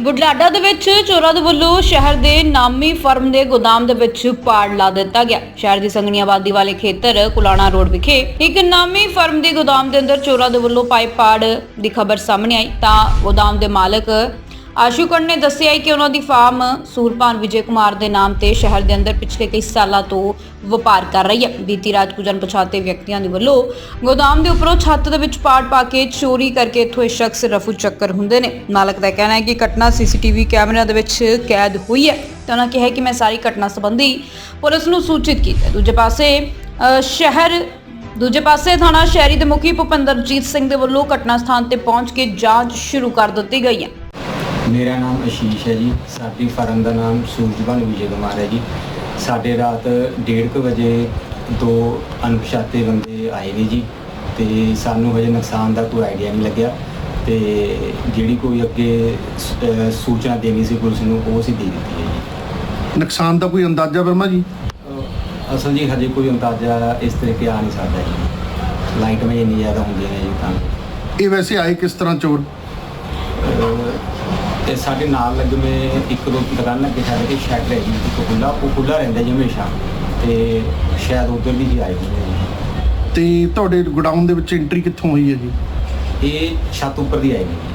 ਬੁਢਲਾਡਾ ਦੇ ਵਿੱਚ ਚੋਰਾਂ ਦੇ ਵੱਲੋਂ ਸ਼ਹਿਰ ਦੇ ਨਾਮੀ ਫਰਮ ਦੇ ਗੋਦਾਮ ਦੇ ਵਿੱਚ ਪਾੜ ਲਾ ਦਿੱਤਾ ਗਿਆ। ਸ਼ਹਿਰ ਦੀ ਸੰਘਣੀ ਆਬਾਦੀ ਵਾਲੇ ਖੇਤਰ ਕੁਲਾਣਾ ਰੋਡ ਵਿਖੇ ਇੱਕ ਨਾਮੀ ਫਰਮ ਦੇ ਗੋਦਾਮ ਦੇ ਅੰਦਰ ਚੋਰਾਂ ਦੇ ਵੱਲੋਂ ਪਾਏ ਪਾੜ ਦੀ ਖਬਰ ਸਾਹਮਣੇ ਆਈ। ਤਾਂ ਗੋਦਾਮ ਦੇ ਮਾਲਕ ਆਸ਼ੂਕਣ ਨੇ ਦੱਸਿਆ ਹੈ ਕਿ ਉਹਨਾਂ ਦੀ ਫਾਰਮ ਸੂਰਪਾਨ ਵਿਜੇ ਕੁਮਾਰ ਦੇ ਨਾਮ ਤੇ ਸ਼ਹਿਰ ਦੇ ਅੰਦਰ ਪਿਛਲੇ ਕਈ ਸਾਲਾਂ ਤੋਂ ਵਪਾਰ ਕਰ ਰਹੀ ਹੈ। ਬੀਤੀ ਰਾਤ ਕੁਝ ਅਣਪਛਾਤੇ ਵਿਅਕਤੀਆਂ ਦੇ ਵੱਲੋਂ ਗੋਦਾਮ ਦੇ ਉੱਪਰੋਂ ਛੱਤ ਦੇ ਵਿੱਚ ਪਾੜ ਪਾ ਕੇ ਚੋਰੀ ਕਰਕੇ ਇੱਥੋਂ ਇਹ ਸ਼ਖਸ ਰਫੂ ਚੱਕਰ ਹੁੰਦੇ ਨੇ। ਮਾਲਕ ਦਾ ਕਹਿਣਾ ਹੈ ਕਿ ਘਟਨਾ ਸੀਸੀਟੀਵੀ ਕੈਮਰਿਆਂ ਦੇ ਵਿੱਚ ਕੈਦ ਹੋਈ ਹੈ। ਤੇ ਉਹਨਾਂ ਕਿਹਾ ਕਿ ਮੈਂ ਸਾਰੀ ਘਟਨਾ ਸੰਬੰਧੀ ਪੁਲਿਸ ਨੂੰ ਸੂਚਿਤ ਕੀਤਾ। ਦੂਜੇ ਪਾਸੇ ਅ, ਸ਼ਹਿਰ ਦੂਜੇ ਪਾਸੇ ਥਾਣਾ ਸ਼ਹਿਰੀ ਦੇ ਮੁਖੀ ਭੁਪਿੰਦਰਜੀਤ ਸਿੰਘ ਦੇ ਵੱਲੋਂ ਘਟਨਾ ਸਥਾਨ ਤੇ ਪਹੁੰਚ ਕੇ ਜਾਂਚ ਸ਼ੁਰੂ ਕਰ ਦਿੱਤੀ ਗਈ ਹੈ। ਮੇਰਾ ਨਾਮ ਆਸ਼ੀਸ਼ ਹੈ ਜੀ। ਸਾਡੀ ਫਰਮ ਦਾ ਨਾਮ ਸੂਰਜਵਨ ਵਿਜੇ ਕੁਮਾਰ ਹੈ ਜੀ। ਸਾਡੇ ਰਾਤ 1:30 ਵਜੇ ਦੋ ਅਣਪਛਾਤੇ ਬੰਦੇ ਆਏ ਨੇ ਜੀ ਤੇ ਸਾਨੂੰ ਹਜੇ ਨੁਕਸਾਨ ਦਾ ਕੋਈ ਆਈਡੀਆ ਨਹੀਂ ਲੱਗਿਆ ਤੇ ਜਿਹੜੀ ਕੋਈ ਅੱਗੇ ਅਹ ਸੂਚਨਾ ਦੇਣੀ ਸੀ ਪੁਲਿਸ ਨੂੰ ਉਹ ਅਸੀਂ ਦੇ ਦਿੱਤੀ ਹੈ ਜੀ। ਨੁਕਸਾਨ ਦਾ ਕੋਈ ਅੰਦਾਜ਼ਾ ਵਰਮਾ ਜੀ? ਅਹ ਅਸਲ ਜੀ ਹਜੇ ਕੋਈ ਅੰਦਾਜ਼ਾ ਇਸ ਤਰੀਕੇ ਆ ਨਹੀਂ ਸਕਦਾ ਜੀ। ਲਾਈਟ ਮੇ ਇੰਨੀ ਜ਼ਿਆਦਾ ਹੁੰਦੀਆਂ ਨੇ ਜੀ ਤਾਂ। ਇਹ ਵੈਸੇ ਆਏ ਕਿਸ ਤਰ੍ਹਾਂ ਚੋਰ? ਅਹ ਤੇ ਸਾਡੇ ਨਾਲ ਲੱਗਵੇਂ ਇੱਕ ਦੋ ਦੁਕਾਨਾਂ ਅੱਗੇ ਛੱਡ ਕੇ ਸ਼ੈਡ ਹੈ ਜੀ ਇੱਕ ਖੁੱਲਾ ਉਹ ਖੁੱਲਾ ਰਹਿੰਦਾ ਜੀ ਹਮੇਸ਼ਾ ਤੇ ਸ਼ਾਇਦ ਉਧਰ ਵੀ ਜੀ ਆਏ ਜੀ ਤੇ ਤੁਹਾਡੇ ਗੋਡਾਊਨ ਦੇ ਵਿੱਚ ਐਂਟਰੀ ਕਿੱਥੋਂ ਹੋਈ ਹੈ ਜੀ? ਇਹ ਛੱਤ ਉੱਪਰ ਦੀ ਆਏ ਨੇ ਜੀ।